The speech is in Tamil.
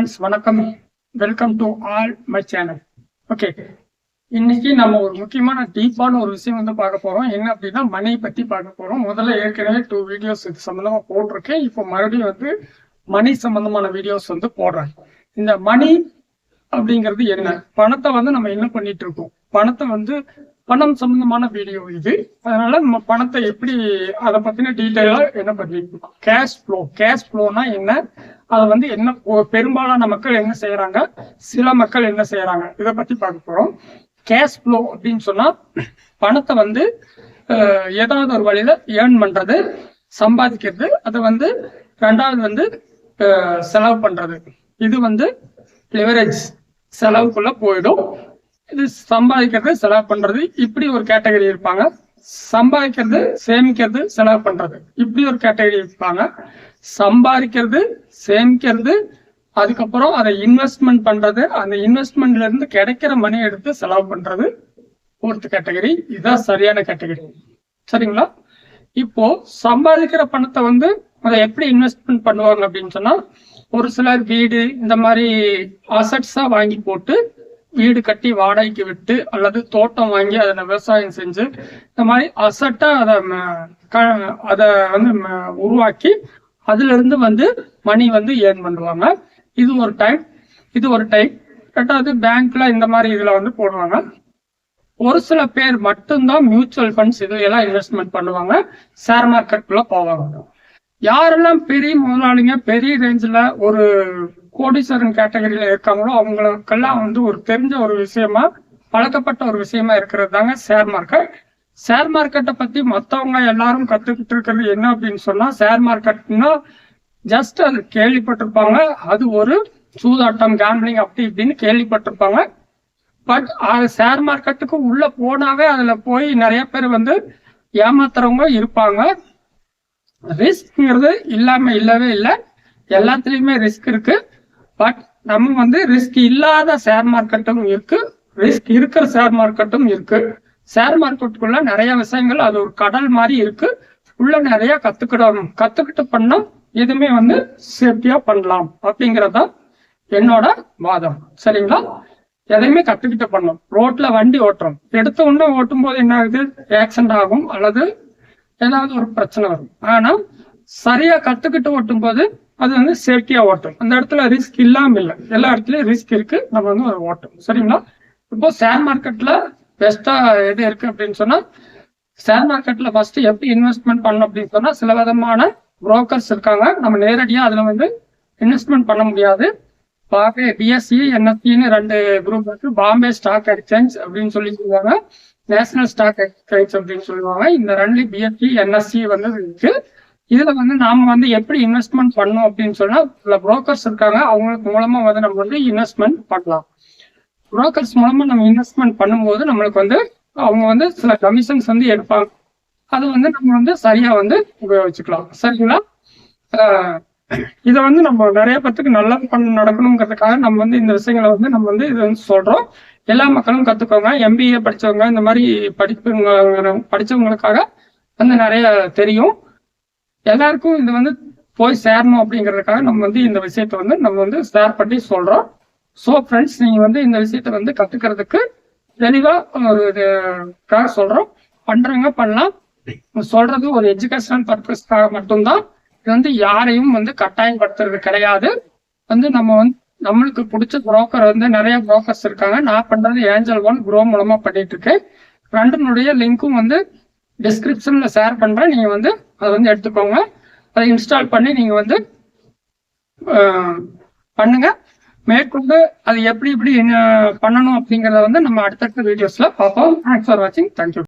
ஃப்ரெண்ட்ஸ் வணக்கம். Welcome to all my channel okay இன்னைக்கு நம்ம ஒரு முக்கியமான டீப்பான ஒரு விஷயம் வந்து பார்க்க போறோம். என்ன அப்படின்னா மணி பத்தி பார்க்க போறோம். முதல்ல ஏற்கனவே டூ வீடியோஸ் இது சம்பந்தமா போட்டிருக்கேன். இப்போ மறுபடியும் வந்து மணி சம்பந்தமான வீடியோஸ் வந்து போடுறேன். இந்த மணி அப்படிங்கிறது என்ன? பணத்தை வந்து நம்ம என்ன பண்ணிட்டு இருக்கோம்? பணத்தை வந்து பணம் சம்பந்தமான வீடியோ இது. அதனால நம்ம பணத்தை எப்படி அதை பத்தின டீட்டெயிலா என்ன பண்ணிட்டு இருக்கோம் கேஷ் ஃப்ளோ கேஷ் ஃப்ளோனா என்ன? அதை வந்து என்ன பெரும்பாலான மக்கள் என்ன செய்யறாங்க? சில மக்கள் என்ன செய்யறாங்க? இதை பத்தி பார்க்க போறோம். கேஷ் ஃப்ளோ அப்படின்னு சொன்னா பணத்தை வந்து ஏதாவது ஒரு வழியில ஏர்ன் பண்றது சம்பாதிக்கிறது அதை வந்து ரெண்டாவது வந்து செலவு பண்றது. இது வந்து லிவரேஜ் செலவுக்குள்ள போயிடும். இது சம்பாதிக்கிறது செலவு பண்றது. இப்படி ஒரு கேட்டகரி இருப்பாங்க. சம்பாதிக்கிறது சேமிக்கிறது செலவு பண்றது. இப்படி ஒரு கேட்டகரி இருப்பாங்க. சம்பாதிக்கிறது சேமிக்கிறது அதுக்கப்புறம் அதை இன்வெஸ்ட்மெண்ட் பண்றது. அந்த இன்வெஸ்ட்மெண்ட்ல இருந்து கிடைக்கிற மணி எடுத்து செலவு பண்றது. ஃபோர்த் கேட்டகரி இதுதான் சரியான கேட்டகரி சரிங்களா? இப்போ சம்பாதிக்கிற பணத்தை வந்து அதை எப்படி இன்வெஸ்ட்மெண்ட் பண்ணுவாங்க அப்படின்னு சொன்னா ஒரு சிலர் வீடு இந்த மாதிரி அசட்ஸா வாங்கி போட்டு வீடு கட்டி வாடகைக்கு விட்டு அல்லது தோட்டம் வாங்கி அதில் விவசாயம் செஞ்சு இந்த மாதிரி அசட்டா அதை ம- க- அதை வந்து உருவாக்கி அதுல இருந்து வந்து மணி வந்து ஏர்ன் பண்ணுவாங்க. இது ஒரு டைம் இது ஒரு டைம் ரெண்டாவது பேங்க்ல இந்த மாதிரி இதுல வந்து போடுவாங்க. ஒரு சில பேர் மட்டும்தான் மியூச்சுவல் ஃபண்ட்ஸ் இது எல்லாம் இன்வெஸ்ட்மெண்ட் பண்ணுவாங்க ஷேர் மார்க்கெட்டுக்குள்ள போவாங்க. யாரெல்லாம் பெரிய முதலாளிங்க பெரிய ரேஞ்சில் ஒரு கோடீஸ்வரன் கேட்டகரியில இருக்காங்களோ அவங்களுக்கெல்லாம் வந்து ஒரு தெரிஞ்ச ஒரு விஷயமா பழக்கப்பட்ட ஒரு விஷயமா இருக்கிறது தாங்க ஷேர் மார்க்கெட் ஷேர் மார்க்கெட்டை பத்தி மத்தவங்க எல்லாரும் கத்துக்கிட்டு இருக்கிறது என்ன அப்படின்னு சொன்னா ஷேர் மார்க்கெட்னா ஜஸ்ட் அது கேள்விப்பட்டிருப்பாங்க. அது ஒரு சூதாட்டம் கேம்பிளிங் அப்படி இப்படின்னு கேள்விப்பட்டிருப்பாங்க. பட் அது ஷேர் மார்க்கெட்டுக்கு உள்ள போனாவே அதுல போய் நிறைய பேர் வந்து ஏமாத்துறவங்க இருப்பாங்க. ரிஸ்க்ங்கிறது இல்லாம இல்லவே இல்லை. எல்லாத்துலயுமே ரிஸ்க் இருக்கு. பட் நம்ம வந்து ரிஸ்க் இல்லாத ஷேர் மார்க்கெட்டும் இருக்கு. ரிஸ்க் இருக்கிற ஷேர் மார்க்கெட்டும் இருக்கு. ஷேர் மார்க்கெட்டுக்குள்ள நிறைய விஷயங்கள் அது ஒரு கடல் மாதிரி இருக்கு. உள்ள நிறைய கத்துக்கிடணும். கத்துக்கிட்டு பண்ணா எதுவுமே வந்து சேஃப்டியா பண்ணலாம் அப்படிங்கறதா என்னோட வாதம். சரிங்களா? எதையுமே கத்துக்கிட்டு பண்ணும். ரோட்ல வண்டி ஓட்டுறோம். எடுத்த உடனே ஓட்டும் போது என்ன ஆகுது? ஆக்சிடென்ட் ஆகும் அல்லது ஏதாவது ஒரு பிரச்சனை வரும். ஆனா சரியா கத்துக்கிட்டு ஓட்டும் போது அது வந்து சேஃப்டியா ஓட்டும். அந்த இடத்துல ரிஸ்க் இல்லாம இல்லை. எல்லா இடத்துலயும் ரிஸ்க் இருக்கு. நம்ம வந்து ஓட்டும். சரிங்களா? இப்போ ஷேர் மார்க்கெட்ல பெஸ்டா எது இருக்கு அப்படின்னு சொன்னா ஷேர் மார்க்கெட்ல ஃபர்ஸ்ட் எப்படி இன்வெஸ்ட்மெண்ட் பண்ணணும் அப்படின்னு சொன்னா சில விதமான புரோக்கர்ஸ் இருக்காங்க. நம்ம நேரடியா அதுல வந்து இன்வெஸ்ட்மெண்ட் பண்ண முடியாது. பாம்பே பிஎஸ்சி என்எஸ்சின்னு ரெண்டு குரூப் இருக்கு. பாம்பே ஸ்டாக் எக்ஸ்சேஞ்ச் அப்படின்னு சொல்லி சொல்லுவாங்க. நேஷனல் ஸ்டாக் எக்ஸ்சேஞ்ச் அப்படின்னு சொல்லுவாங்க. இந்த ரெண்டு பிஎஸ்சி என்எஸ்சி வந்து இருக்கு. இதுல வந்து நாம வந்து எப்படி இன்வெஸ்ட்மெண்ட் பண்ணணும் அப்படின்னு சொன்னா சில புரோக்கர்ஸ் இருக்காங்க. அவங்களுக்கு மூலமா வந்து நம்ம வந்து இன்வெஸ்ட்மெண்ட் பண்ணலாம். புரோக்கர்ஸ் மூலமா நம்ம இன்வெஸ்ட்மெண்ட் பண்ணும்போது நம்மளுக்கு வந்து அவங்க வந்து சில கமிஷன்ஸ் வந்து எடுப்பாங்க. அது வந்து நம்ம வந்து சரியா வந்து உபயோகிச்சுக்கலாம். சரிங்களா? ஆஹ் இதை வந்து நம்ம நிறைய பேத்துக்கு நல்லா பண்ண நடக்கணுங்கிறதுக்காக நம்ம வந்து இந்த விஷயங்களை வந்து நம்ம வந்து இது வந்து சொல்றோம். எல்லா மக்களும் கத்துக்கோங்க. எம்பிஏ படிச்சவங்க இந்த மாதிரி படிப்புங்க படிச்சவங்களுக்காக வந்து நிறைய தெரியும். எல்லாருக்கும் இது வந்து போய் சேரணும் அப்படிங்கிறதுக்காக நம்ம வந்து இந்த விஷயத்த வந்து நம்ம வந்து ஷேர் பண்ணி சொல்றோம். ஸோ ஃப்ரெண்ட்ஸ் நீங்க வந்து இந்த விஷயத்த வந்து கத்துக்கிறதுக்கு தெளிவா ஒரு இதுக்காக சொல்றோம். பண்றவங்க பண்ணலாம். சொல்றது ஒரு எஜுகேஷனல் பர்பஸ்க்காக மட்டும்தான். இது வந்து யாரையும் வந்து கட்டாயப்படுத்துறது கிடையாது. வந்து நம்ம வந்து நம்மளுக்கு பிடிச்ச புரோக்கர் வந்து நிறைய புரோக்கர்ஸ் இருக்காங்க. நான் பண்றது ஏஞ்சல் ஒன் குரோ மூலமா பண்ணிட்டு இருக்கேன். ரெண்டுனுடைய லிங்க்கும் வந்து டிஸ்கிரிப்ஷனில் ஷேர் பண்ணுறேன் நீங்கள் வந்து அதை வந்து எடுத்துக்கோங்க. அதை இன்ஸ்டால் பண்ணி நீங்கள் வந்து பண்ணுங்கள் பண்ணுங்க. மேற்கொண்டு அது எப்படி எப்படி பண்ணணும் அப்படிங்கிறத வந்து நம்ம அடுத்தடுத்த வீடியோஸில் பார்ப்போம். தேங்க்ஸ் ஃபார் வாட்சிங் தேங்க்யூ